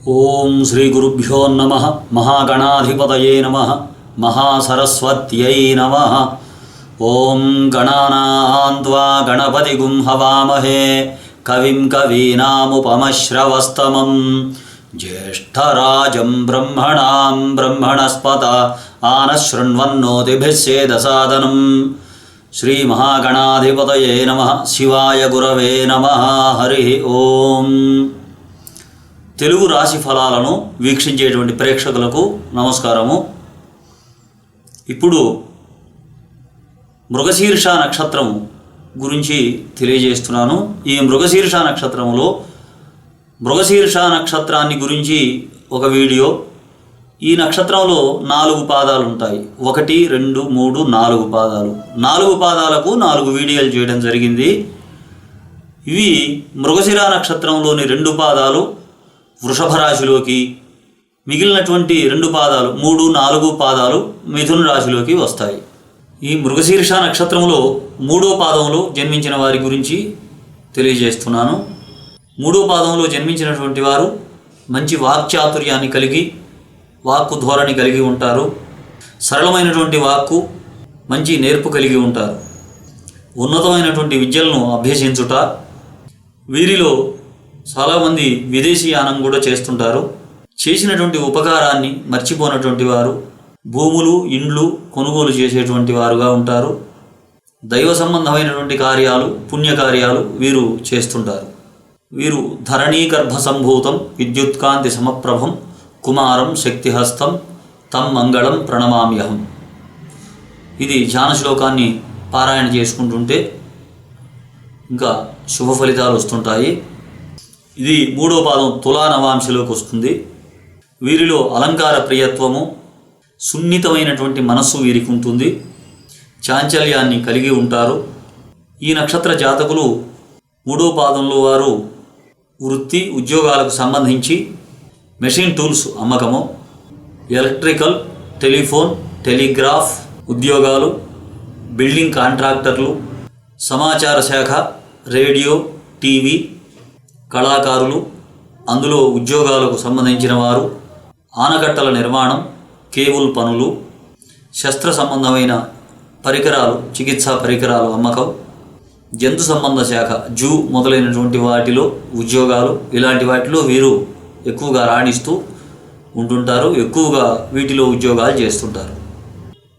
ఓం శ్రీ గురుభ్యో నమ మహాగణాధిపతయే నమ మహాసరస్వత్యై నమ ఓం గణానాన్వా గణపతిగుం హవామహే కవిం కవీనాముపమశ్రవస్తమం జ్యేష్టరాజం బ్రహ్మణాం బ్రహ్మణస్పత ఆనశృణ్వన్నోతిభిస్సేదసాదనం श्रीमहागणाधिपतये नमः शिवाय गुरवे नमः हरिः ओम् తెలుగు రాశి ఫలాలను వీక్షించేటువంటి ప్రేక్షకులకు నమస్కారము. ఇప్పుడు మృగశీర్ష నక్షత్రము గురించి తెలియజేస్తున్నాను. ఈ మృగశీర్ష నక్షత్రములో మృగశీర్ష నక్షత్రాన్ని గురించి ఒక వీడియో. ఈ నక్షత్రంలో నాలుగు పాదాలు ఉంటాయి. ఒకటి రెండు మూడు నాలుగు పాదాలు. నాలుగు పాదాలకు నాలుగు వీడియోలు చేయడం జరిగింది. ఇవి మృగశిర నక్షత్రంలోని రెండు పాదాలు. వృషభ రాశిలోకి మిగిలినటువంటి రెండు పాదాలు మూడు నాలుగు పాదాలు మిథున రాశిలోకి వస్తాయి. ఈ మృగశీర్ష నక్షత్రంలో మూడో పాదంలో జన్మించిన వారి గురించి తెలియజేస్తున్నాను. మూడో పాదంలో జన్మించినటువంటి వారు మంచి వాక్చాతుర్యాన్ని కలిగి వాక్కు ధోరణి కలిగి ఉంటారు. సరళమైనటువంటి వాక్కు మంచి నేర్పు కలిగి ఉంటారు. ఉన్నతమైనటువంటి విద్యలను అభ్యసించుట వీరిలో చాలామంది విదేశీయానం కూడా చేస్తుంటారు. చేసినటువంటి ఉపకారాన్ని మర్చిపోనటువంటి వారు భూములు ఇండ్లు కొనుగోలు చేసేటువంటి వారుగా ఉంటారు. దైవ సంబంధమైనటువంటి కార్యాలు పుణ్యకార్యాలు వీరు చేస్తుంటారు. వీరు ధరణీగర్భ సంభూతం విద్యుత్కాంతి సమప్రభం కుమారం శక్తిహస్తం తం మంగళం ప్రణమామ్యహం. ఇది ధ్యాన శ్లోకాన్ని పారాయణ చేసుకుంటుంటే ఇంకా శుభ ఫలితాలు వస్తుంటాయి. ఇది మూడో పాదం తులా నవాంశలోకి వస్తుంది. వీరిలో అలంకార ప్రియత్వము సున్నితమైనటువంటి మనస్సు వీరికి ఉంటుంది. చాంచల్యాన్ని కలిగి ఉంటారు. ఈ నక్షత్ర జాతకులు మూడో పాదంలో వారు వృత్తి ఉద్యోగాలకు సంబంధించి మెషిన్ టూల్స్ అమ్మకము ఎలక్ట్రికల్ టెలిఫోన్ టెలిగ్రాఫ్ ఉద్యోగాలు బిల్డింగ్ కాంట్రాక్టర్లు సమాచార శాఖ రేడియో టీవీ కళాకారులు అందులో ఉద్యోగాలకు సంబంధించిన వారు ఆనకట్టల నిర్మాణం కేబుల్ పనులు శస్త్ర సంబంధమైన పరికరాలు చికిత్సా పరికరాలు అమ్మకం జంతు సంబంధ శాఖ జూ మొదలైనటువంటి వాటిలో ఉద్యోగాలు ఇలాంటి వాటిలో వీరు ఎక్కువగా రాణిస్తూ ఉంటుంటారు ఎక్కువగా వీటిలో ఉద్యోగాలు చేస్తుంటారు.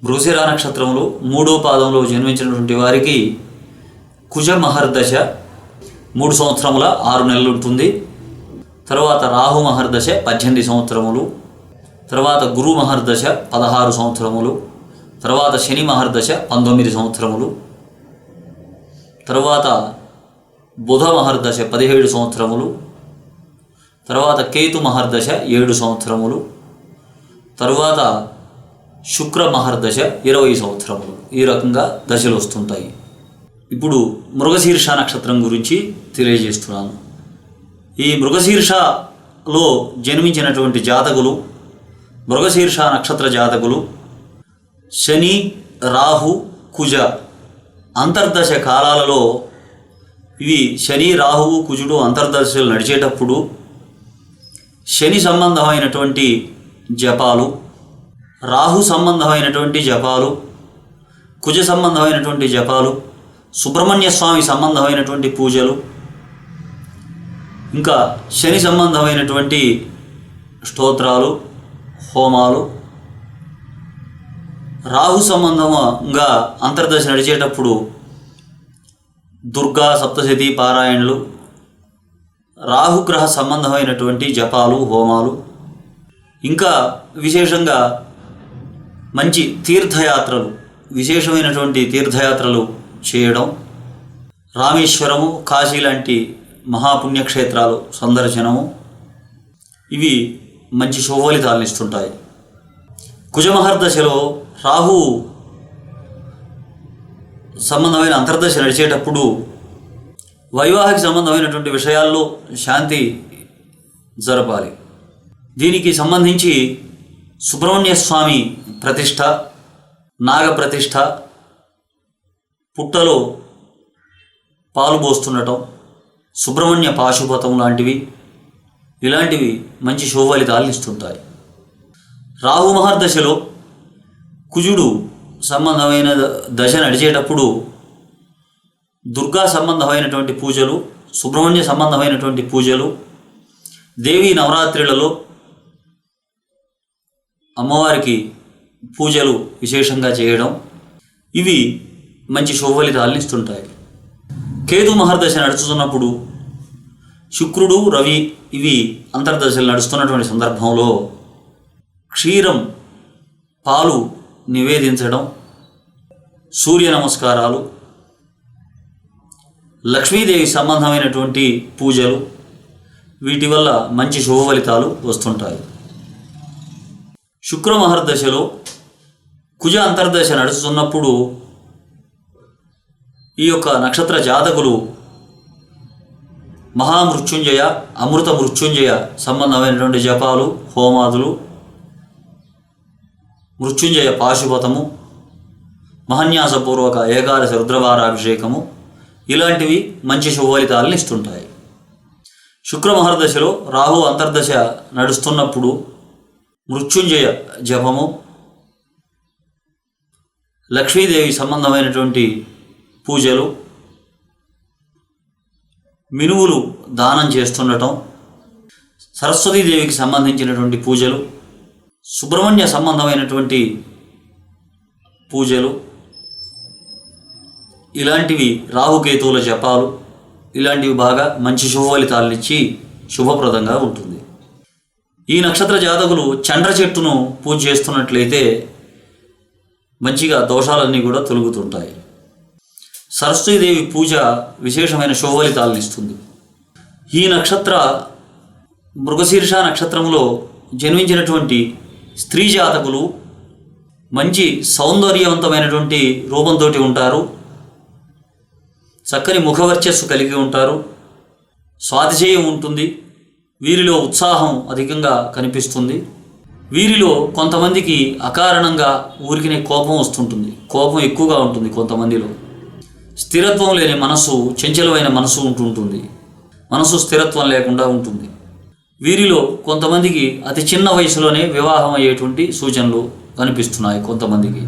మృగశిర నక్షత్రంలో మూడో పాదంలో జన్మించినటువంటి వారికి కుజ మహర్దశ మూడు సంవత్సరముల ఆరు నెలలు ఉంటుంది. తర్వాత రాహు మహర్దశ పద్దెనిమిది సంవత్సరములు. తర్వాత గురు మహర్దశ పదహారు సంవత్సరములు. తర్వాత శని మహర్దశ పంతొమ్మిది సంవత్సరములు. తర్వాత బుధ మహర్దశ పదిహేడు సంవత్సరములు. తర్వాత కేతు మహర్దశ ఏడు సంవత్సరములు. తర్వాత శుక్ర మహర్దశ ఇరవై సంవత్సరములు. ఈ రకంగా దశలు వస్తుంటాయి. ఇప్పుడు మృగశీర్ష నక్షత్రం గురించి తెలియజేస్తున్నాను. ఈ మృగశీర్షలో జన్మించినటువంటి జాతకులు మృగశీర్ష నక్షత్ర జాతకులు శని రాహు కుజ అంతర్దశ కాలాలలో ఇవి శని రాహువు కుజుడు అంతర్దశలు నడిచేటప్పుడు శని సంబంధమైనటువంటి జపాలు రాహు సంబంధమైనటువంటి జపాలు కుజ సంబంధమైనటువంటి జపాలు సుబ్రహ్మణ్య స్వామి సంబంధమైనటువంటి పూజలు ఇంకా శని సంబంధమైనటువంటి స్తోత్రాలు హోమాలు రాహు సంబంధంగా అంతర్దశ నడిచేటప్పుడు దుర్గా సప్తశతి పారాయణలు రాహుగ్రహ సంబంధమైనటువంటి జపాలు హోమాలు ఇంకా విశేషంగా మంచి తీర్థయాత్రలు విశేషమైనటువంటి తీర్థయాత్రలు చేయడం రామేశ్వరము కాశీ లాంటి మహాపుణ్యక్షేత్రాలు సందర్శనము ఇవి మంచి శుభఫలితాలను ఇస్తుంటాయి. కుజమహర్దశలో రాహు సంబంధమైన అంతర్దశ నడిచేటప్పుడు వైవాహిక సంబంధమైనటువంటి విషయాల్లో శాంతి జరపాలి. దీనికి సంబంధించి సుబ్రహ్మణ్య స్వామి ప్రతిష్ట నాగ ప్రతిష్ట పుట్టలో పాలు పోస్తుండటం సుబ్రహ్మణ్య పాశుపతం లాంటివి ఇలాంటివి మంచి శోభలితాలు ఇస్తుంటాయి రాహు మహర్దశలో కుజుడు సంబంధమైన ద- దశ నడిచేటప్పుడు దుర్గా సంబంధమైనటువంటి పూజలు సుబ్రహ్మణ్య సంబంధమైనటువంటి పూజలు దేవి నవరాత్రులలో అమ్మవారికి పూజలు విశేషంగా చేయడం ఇవి మంచి శుభఫలితాలను ఇస్తుంటాయి కేతు మహర్దశ నడుచుతున్నప్పుడు శుక్రుడు రవి ఇవి అంతర్దశలు నడుస్తున్నటువంటి సందర్భంలో క్షీరం పాలు నివేదించడం సూర్య నమస్కారాలు లక్ష్మీదేవి సంబంధమైనటువంటి పూజలు వీటి వల్ల మంచి శుభ ఫలితాలు వస్తుంటాయి. శుక్ర మహర్దశలో కుజ అంతర్దశ నడుస్తున్నప్పుడు ఈ యొక్క నక్షత్ర జాతకులు మహామృత్యుంజయ అమృత మృత్యుంజయ సంబంధమైనటువంటి జపాలు హోమాదులు మృత్యుంజయ పాశుపతము మహన్యాసపూర్వక ఏకాదశ రుద్రవారాభిషేకము ఇలాంటివి మంచి శుభఫలితాలను ఇస్తుంటాయి. శుక్రమహర్దశలో రాహు అంతర్దశ నడుస్తున్నప్పుడు మృత్యుంజయ జపము లక్ష్మీదేవి సంబంధమైనటువంటి పూజలు మినువులు దానం చేస్తుండటం సరస్వతీదేవికి సంబంధించినటువంటి పూజలు సుబ్రహ్మణ్య సంబంధమైనటువంటి పూజలు ఇలాంటివి రాహుకేతువుల జపాలు ఇలాంటివి బాగా మంచి శుభ శుభప్రదంగా ఉంటుంది. ఈ నక్షత్ర జాతకులు చండ్ర చెట్టును పూజ చేస్తున్నట్లయితే మంచిగా దోషాలన్నీ కూడా తొలుగుతుంటాయి. సరస్వతీదేవి పూజ విశేషమైన శుభఫలితాలను ఇస్తుంది. ఈ నక్షత్ర మృగశీర్ష నక్షత్రంలో జన్మించినటువంటి స్త్రీ జాతకులు మంచి సౌందర్యవంతమైనటువంటి రూపంతో ఉంటారు. చక్కని ముఖవర్చస్సు కలిగి ఉంటారు. స్వాతిశయం ఉంటుంది. వీరిలో ఉత్సాహం అధికంగా కనిపిస్తుంది. వీరిలో కొంతమందికి అకారణంగా ఊరికినే కోపం వస్తుంటుంది. కోపం ఎక్కువగా ఉంటుంది కొంతమందిలో. స్థిరత్వం లేని మనసు చంచలమైన మనసు ఉంటుంటుంది. మనసు స్థిరత్వం లేకుండా ఉంటుంది. వీరిలో కొంతమందికి అతి చిన్న వయసులోనే వివాహం అయ్యేటువంటి సూచనలు కనిపిస్తున్నాయి కొంతమందికి.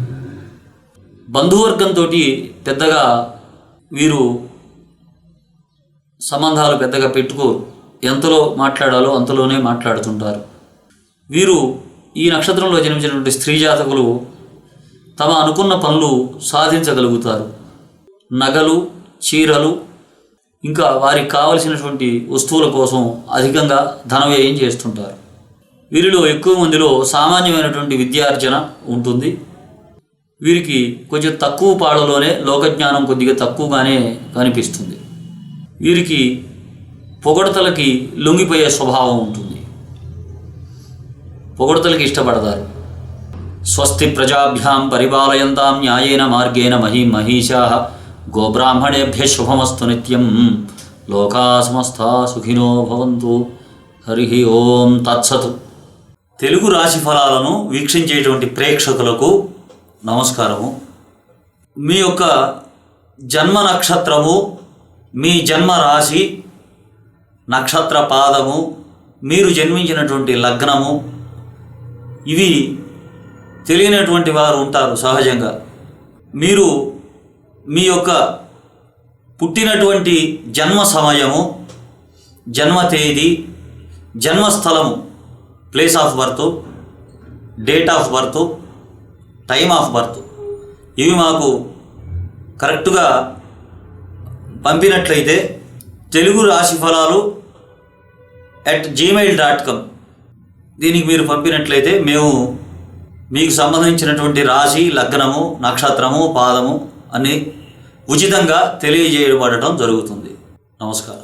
బంధువర్గంతో పెద్దగా వీరు సంబంధాలు పెద్దగా పెట్టుకోరు. ఎంతలో మాట్లాడాలో అంతలోనే మాట్లాడుతుంటారు. వీరు ఈ నక్షత్రంలో జన్మించినటువంటి స్త్రీ జాతకులు తమ అనుకున్న పనులు సాధించగలుగుతారు. నగలు చీరలు ఇంకా వారికి కావలసినటువంటి వస్తువుల కోసం అధికంగా ధన వ్యయం చేస్తుంటారు. వీరిలో ఎక్కువ మందిలో సామాన్యమైనటువంటి విద్యార్జన ఉంటుంది. వీరికి కొంచెం తక్కువ పాడలోనే లోకజ్ఞానం కొద్దిగా తక్కువగానే కనిపిస్తుంది. వీరికి పొగడతలకి లొంగిపోయే స్వభావం ఉంటుంది. పొగడతలకి ఇష్టపడతారు. స్వస్తి ప్రజాభ్యాం పరిపాలయంతాం న్యాయేన మార్గేణ మహీ మహిషా గోబ్రాహ్మణేభ్య శుభమస్తు నిత్యం। లోకా సమస్తా సుఖినో భవంతు। హరి ఓం తత్సతు। తెలుగు రాశి ఫలాలను వీక్షించేటువంటి ప్రేక్షకులకు నమస్కారము. మీ యొక్క జన్మ నక్షత్రము మీ జన్మ రాశి నక్షత్ర పాదము మీరు జన్మించినటువంటి లగ్నము ఇవి తెలియనటువంటి వారు ఉంటారు సహజంగా. మీరు మీ యొక్క పుట్టినటువంటి జన్మ సమయము జన్మ తేదీ జన్మస్థలము place of birth date of birth time of birth ఇవి మాకు కరెక్ట్గా పంపినట్లయితే తెలుగు రాశి ఫలాలు అట్ జీమెయిల్ డాట్ కామ్ దీనికి మీరు పంపినట్లయితే మేము మీకు సంబంధించినటువంటి రాశి లగ్నము నక్షత్రము పాదము అని ఉచితంగా తెలియజేయబడటం జరుగుతుంది. నమస్కారం.